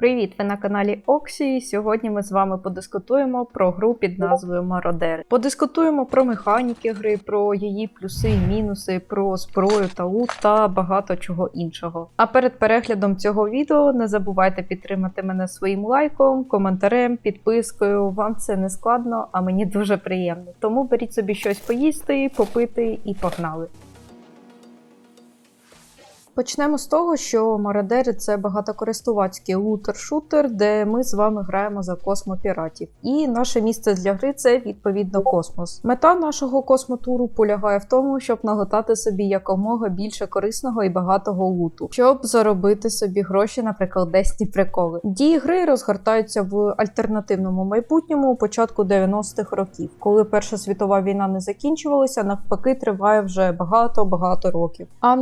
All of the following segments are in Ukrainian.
Привіт! Ви на каналі Оксі. Сьогодні ми з вами подискутуємо про гру під назвою Мародери. Подискутуємо про механіки гри, про її плюси і мінуси, про зброю та лут та багато чого іншого. А перед переглядом цього відео не забувайте підтримати мене своїм лайком, коментарем, підпискою. Вам це не складно, а мені дуже приємно. Тому беріть собі щось поїсти, попити і погнали. Почнемо з того, що Мародери це багатокористувацький лутер-шутер, де ми з вами граємо за космопіратів. І наше місце для гри це відповідно космос. Мета нашого космотуру полягає в тому, щоб наготати собі якомога більше корисного і багатого луту, щоб заробити собі гроші на прикладесні приколи. Дії гри розгортаються в альтернативному майбутньому у початку 90-х років, коли Перша світова війна не закінчувалася, навпаки, триває вже багато-багато років. А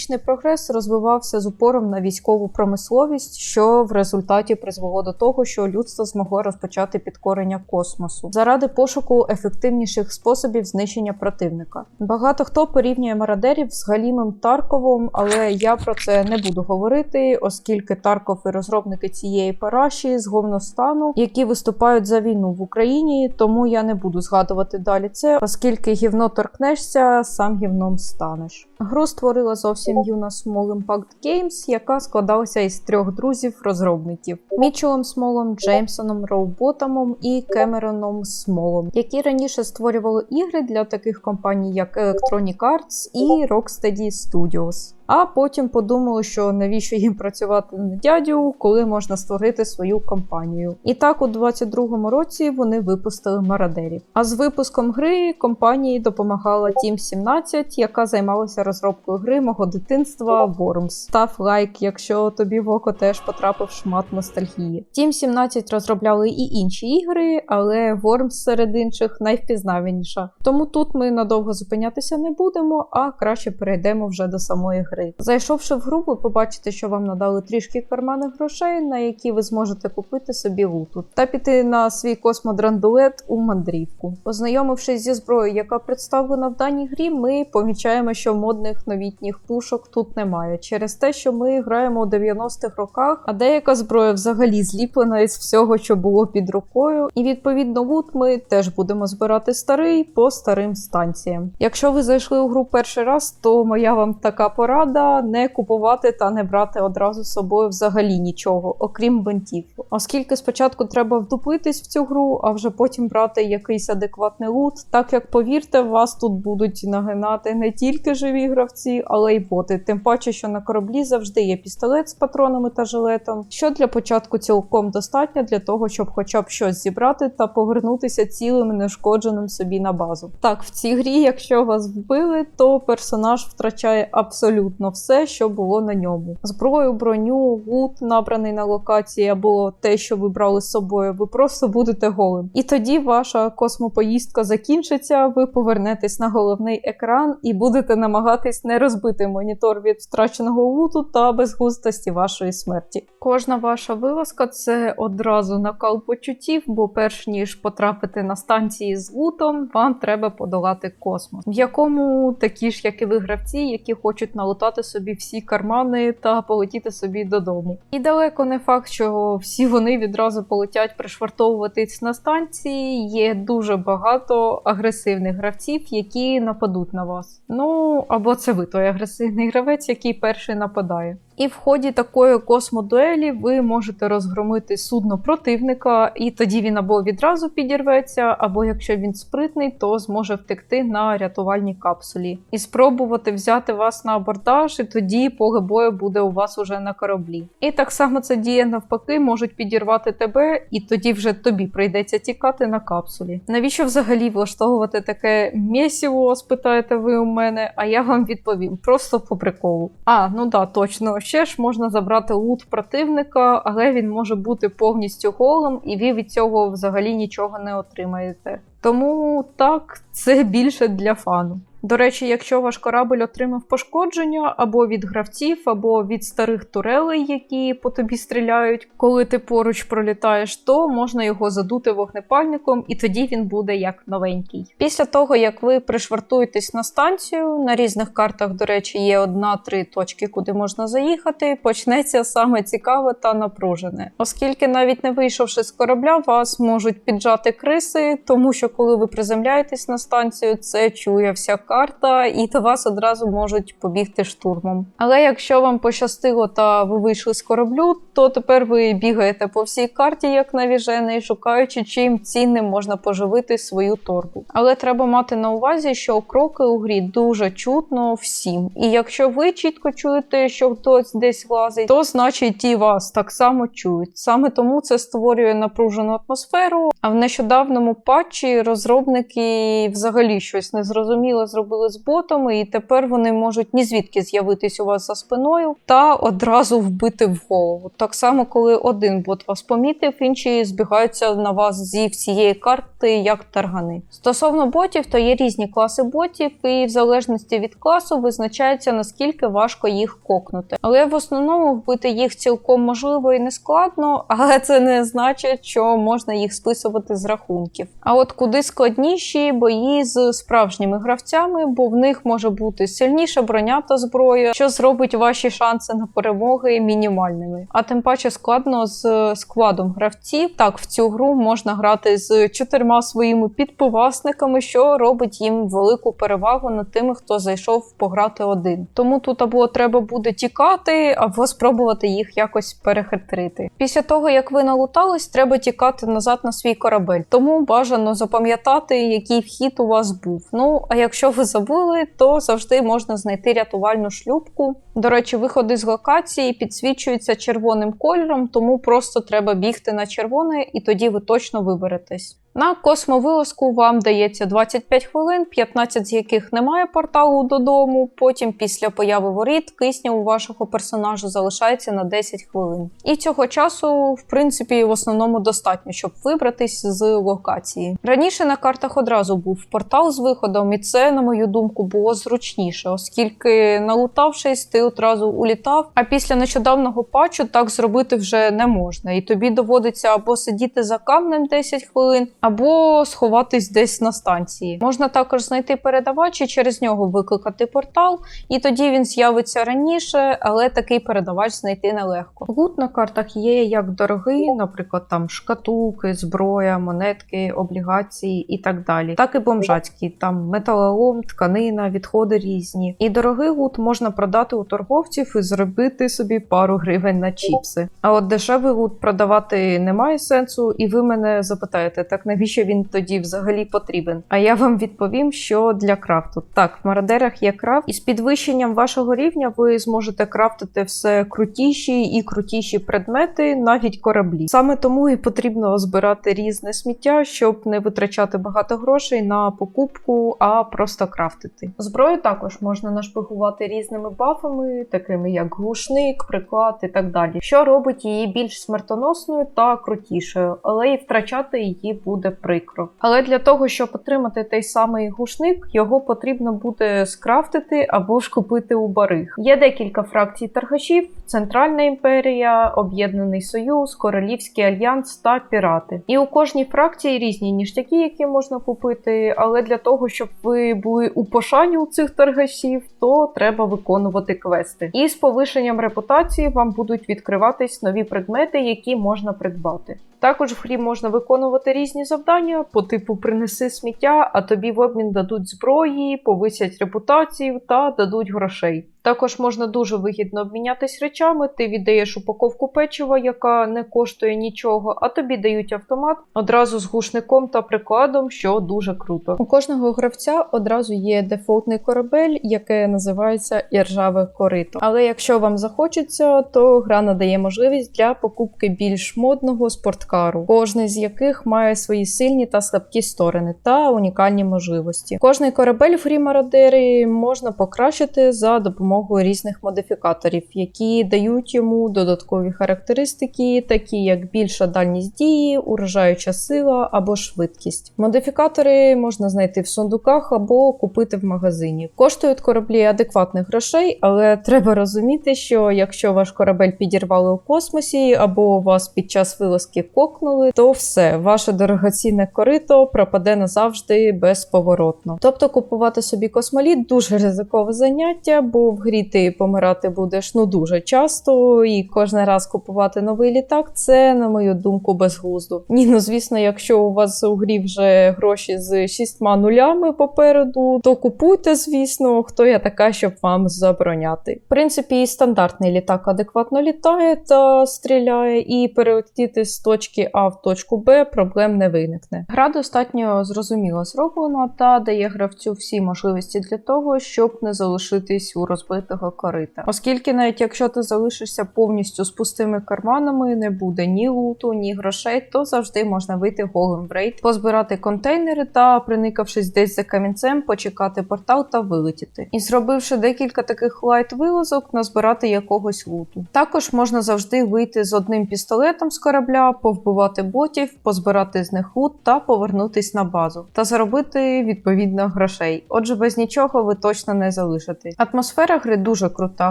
науково-технологічний прогрес розвивався з упором на військову промисловість, що в результаті призвело до того, що людство змогло розпочати підкорення космосу заради пошуку ефективніших способів знищення противника. Багато хто порівнює мародерів з Галімом Тарковом, але я про це не буду говорити, оскільки Тарков і розробники цієї параші з говностану, які виступають за війну в Україні, тому я не буду згадувати далі це, оскільки гівно торкнешся, сам гівном станеш. Гру створила зовсім юна Small Impact Games, яка складалася із трьох друзів-розробників: Мічелом Смолом, Джеймсоном Роуботамом і Кемероном Смолом, які раніше створювали ігри для таких компаній, як Electronic Arts і Rocksteady Studios. А потім подумали, що навіщо їм працювати на дядю, коли можна створити свою компанію. І так, у 22-му році вони випустили мародерів. А з випуском гри компанії допомагала Team 17, яка займалася розробкою гри мого дитинства Worms. Став лайк, якщо тобі в око теж потрапив шмат ностальгії. Team 17 розробляли і інші ігри, але Worms серед інших найвпізнаваніша. Тому тут ми надовго зупинятися не будемо, а краще перейдемо вже до самої гри гри. Зайшовши в гру, ви побачите, що вам надали трішки карманних грошей, на які ви зможете купити собі луту, та піти на свій космодрандулет у мандрівку. Познайомившись зі зброєю, яка представлена в даній грі, ми помічаємо, що модних новітніх пушок тут немає, через те, що ми граємо у 90-х роках, а деяка зброя взагалі зліплена із всього, що було під рукою. І відповідно лут ми теж будемо збирати старий по старим станціям. Якщо ви зайшли у гру перший раз, то моя вам така порада порада не купувати та не брати одразу з собою взагалі нічого, окрім бентів. Оскільки спочатку треба вдуплитись в цю гру, а вже потім брати якийсь адекватний лут, так як повірте, вас тут будуть нагинати не тільки живі гравці, але й боти. Тим паче, що на кораблі завжди є пістолет з патронами та жилетом, що для початку цілком достатньо для того, щоб хоча б щось зібрати та повернутися цілим і нешкодженим собі на базу. Так, в цій грі, якщо вас вбили, то персонаж втрачає абсолютно абсолютно все, що було на ньому. Зброю, броню, лут, набраний на локації, або те, що ви брали з собою, ви просто будете голим. І тоді ваша космопоїздка закінчиться, ви повернетесь на головний екран і будете намагатись не розбити монітор від втраченого луту та безгустості вашої смерті. Кожна ваша вилазка це одразу накал почуттів, бо перш ніж потрапити на станції з лутом, вам треба подолати космос, в якому такі ж, як і ви гравці, які хочуть налутати забрати собі всі кармани та полетіти собі додому. І далеко не факт, що всі вони відразу полетять пришвартовуватись на станції. Є дуже багато агресивних гравців, які нападуть на вас. Ну або це ви той агресивний гравець, який перший нападає. І в ході такої космодуелі ви можете розгромити судно противника, і тоді він або відразу підірветься, або якщо він спритний, то зможе втекти на рятувальній капсулі і спробувати взяти вас на абордаж, і тоді поле бою буде у вас уже на кораблі. І так само це діє навпаки, можуть підірвати тебе, і тоді вже тобі прийдеться тікати на капсулі. Навіщо взагалі влаштовувати таке мєсіво, спитаєте ви у мене? А я вам відповім просто по приколу. А, ну да, точно ще ж можна забрати лут противника, але він може бути повністю голим, і ви від цього взагалі нічого не отримаєте. Тому так, це більше для фану. До речі, якщо ваш корабль отримав пошкодження або від гравців, або від старих турелей, які по тобі стріляють, коли ти поруч пролітаєш, то можна його задути вогнепальником, і тоді він буде як новенький. Після того, як ви пришвартуєтесь на станцію, на різних картах, до речі, є одна-три точки, куди можна заїхати. Почнеться саме цікаве та напружене, оскільки навіть не вийшовши з корабля, вас можуть піджати криси, тому що коли ви приземляєтесь на станцію, це чує вся карта, і до вас одразу можуть побігти штурмом. Але якщо вам пощастило та ви вийшли з кораблю, то тепер ви бігаєте по всій карті, як навіжений, шукаючи, чим цінним можна поживити свою торбу. Але треба мати на увазі, що кроки у грі дуже чутно всім. І якщо ви чітко чуєте, що хтось десь лазить, то значить і вас так само чують. Саме тому це створює напружену атмосферу. А в нещодавному патчі розробники взагалі щось незрозуміле зробили з ботами, і тепер вони можуть ні звідки з'явитись у вас за спиною та одразу вбити в голову. Так само, коли один бот вас помітив, інші збігаються на вас зі всієї карти, як таргани. Стосовно ботів, то є різні класи ботів, і в залежності від класу визначається наскільки важко їх кокнути. Але в основному вбити їх цілком можливо і не складно, але це не значить, що можна їх списувати з рахунків. А от куди складніші бої з справжніми гравцями, бо в них може бути сильніша броня та зброя, що зробить ваші шанси на перемоги мінімальними. А тим паче складно з складом гравців. Так, в цю гру можна грати з чотирма своїми підпивасниками, що робить їм велику перевагу над тими, хто зайшов пограти один. Тому тут або треба буде тікати, або спробувати їх якось перехитрити. Після того, як ви налутались, треба тікати назад на свій корабель. Тому бажано запам'ятати, який вхід у вас був. Ну а якщо ви забули, то завжди можна знайти рятувальну шлюпку. До речі, виходи з локації підсвічуються червоним кольором, тому просто треба бігти на червоне, і тоді ви точно виберетесь. На космовилазку вам дається 25 хвилин, 15 з яких немає порталу додому. Потім, після появи воріт, кисня у вашого персонажа залишається на 10 хвилин. І цього часу, в принципі, в основному достатньо, щоб вибратись з локації. Раніше на картах одразу був портал з виходом, і це, на мою думку, було зручніше, оскільки, налутавшись, ти одразу улітав. А після нещодавнього патчу так зробити вже не можна, і тобі доводиться або сидіти за камнем 10 хвилин або сховатись десь на станції. Можна також знайти передавач і через нього викликати портал, і тоді він з'явиться раніше, але такий передавач знайти нелегко. Лут на картах є як дорогий, наприклад, там шкатулки, зброя, монетки, облігації і так далі, так і бомжацький, там металолом, тканина, відходи різні. І дорогий лут можна продати у торговців і зробити собі пару гривень на чіпси. А от дешевий лут продавати немає сенсу, і ви мене запитаєте, так навіщо він тоді взагалі потрібен? А я вам відповім, що для крафту. Так, в мародерах є крафт, і з підвищенням вашого рівня ви зможете крафтити все крутіші і крутіші предмети, навіть кораблі. Саме тому і потрібно збирати різне сміття, щоб не витрачати багато грошей на покупку, а просто крафтити. Зброю також можна нашпигувати різними бафами, такими як глушник, приклад і так далі, що робить її більш смертоносною та крутішою, але і втрачати її буде прикро. Але для того, щоб отримати той самий глушник, його потрібно буде скрафтити або ж купити у бариг. Є декілька фракцій торгашів: Центральна імперія, Об'єднаний Союз, Королівський альянс та пірати. І у кожній фракції різні ніштяки, які можна купити. Але для того, щоб ви були у пошані у цих торгашів, то треба виконувати квести. І з повишенням репутації вам будуть відкриватись нові предмети, які можна придбати. Також в грі можна виконувати різні завдання по типу принеси сміття, а тобі в обмін дадуть зброї, повисять репутацію та дадуть грошей. Також можна дуже вигідно обмінятись речами. Ти віддаєш упаковку печива, яка не коштує нічого, а тобі дають автомат одразу з глушником та прикладом, що дуже круто. У кожного гравця одразу є дефолтний корабель, яке називається іржаве корито. Але якщо вам захочеться, то гра надає можливість для покупки більш модного спорткару, кожний з яких має свої сильні та слабкі сторони та унікальні можливості. Кожний корабель Мародери можна покращити за допомогою допомогою різних модифікаторів, які дають йому додаткові характеристики, такі як більша дальність дії, уражаюча сила або швидкість. Модифікатори можна знайти в сундуках або купити в магазині. Коштують кораблі адекватних грошей, але треба розуміти, що якщо ваш корабель підірвали у космосі або вас під час вилазки кокнули, то все, ваше дорогоцінне корито пропаде назавжди безповоротно. Тобто купувати собі космоліт дуже ризикове заняття, бо в грі ти помирати будеш ну дуже часто, і кожен раз купувати новий літак це, на мою думку, безглуздо. Ні, ну звісно, якщо у вас у грі вже гроші з шістьма нулями попереду, то купуйте, звісно, хто я така, щоб вам забороняти. В принципі, і стандартний літак адекватно літає та стріляє, і перелетіти з точки А в точку Б проблем не виникне. Гра достатньо зрозуміло зроблена та дає гравцю всі можливості для того, щоб не залишитись у розбитого корита. Оскільки навіть якщо ти залишишся повністю з пустими карманами, не буде ні луту, ні грошей, то завжди можна вийти голим в рейд, позбирати контейнери та, приникавшись десь за камінцем, почекати портал та вилетіти. І зробивши декілька таких лайт вилазок, назбирати якогось луту. Також можна завжди вийти з одним пістолетом з корабля, повбивати ботів, позбирати з них лут та повернутись на базу та заробити відповідно грошей. Отже, без нічого ви точно не залишитесь. Атмосфера гри дуже крута,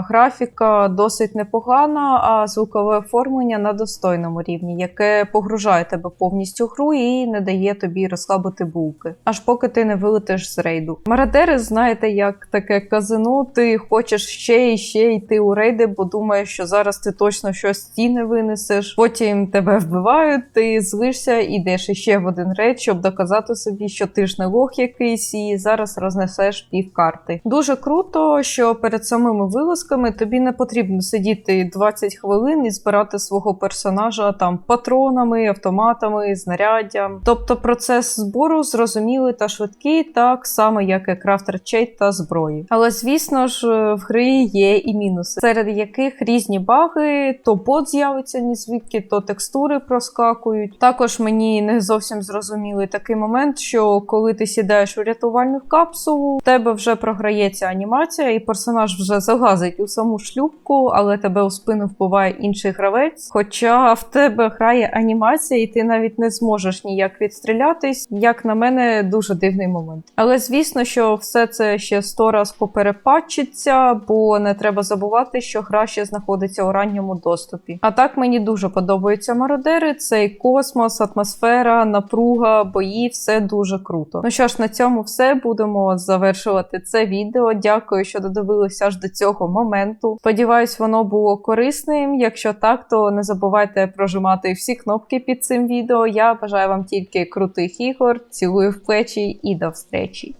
графіка досить непогана, а звукове оформлення на достойному рівні, яке погружає тебе повністю в гру і не дає тобі розслабити булки, аж поки ти не вилетиш з рейду. Мародери, знаєте, як таке казино, ти хочеш ще і ще йти у рейди, бо думаєш, що зараз ти точно щось стіни винесеш. Потім тебе вбивають, ти злишся, ідеш іще в один рейд, щоб доказати собі, що ти ж не лох якийсь, і зараз рознесеш пів карти. Дуже круто, що перед самими вилазками тобі не потрібно сидіти 20 хвилин і збирати свого персонажа там патронами, автоматами, знаряддям. Тобто процес збору зрозумілий та швидкий, так само як і крафтер чейт та зброї. Але звісно ж, в гри є і мінуси, серед яких різні баги, то бот з'явиться ні звідки, то текстури проскакують. Також мені не зовсім зрозумілий такий момент, що коли ти сідаєш у рятувальну капсулу, в тебе вже програється анімація, і персонаж вже залазить у саму шлюпку, але тебе у спину вбиває інший гравець. Хоча в тебе грає анімація, і ти навіть не зможеш ніяк відстрілятись. Як на мене, дуже дивний момент. Але звісно, що все це ще сто раз поперепатчиться, бо не треба забувати, що гра ще знаходиться у ранньому доступі. А так мені дуже подобаються мародери. Цей космос, атмосфера, напруга, бої, все дуже круто. Ну що ж, на цьому все будемо завершувати це відео. Дякую, що додивилися аж до цього моменту. Сподіваюсь, воно було корисним. Якщо так, то не забувайте прожимати всі кнопки під цим відео. Я бажаю вам тільки крутих ігор, цілую в плечі і до встречі.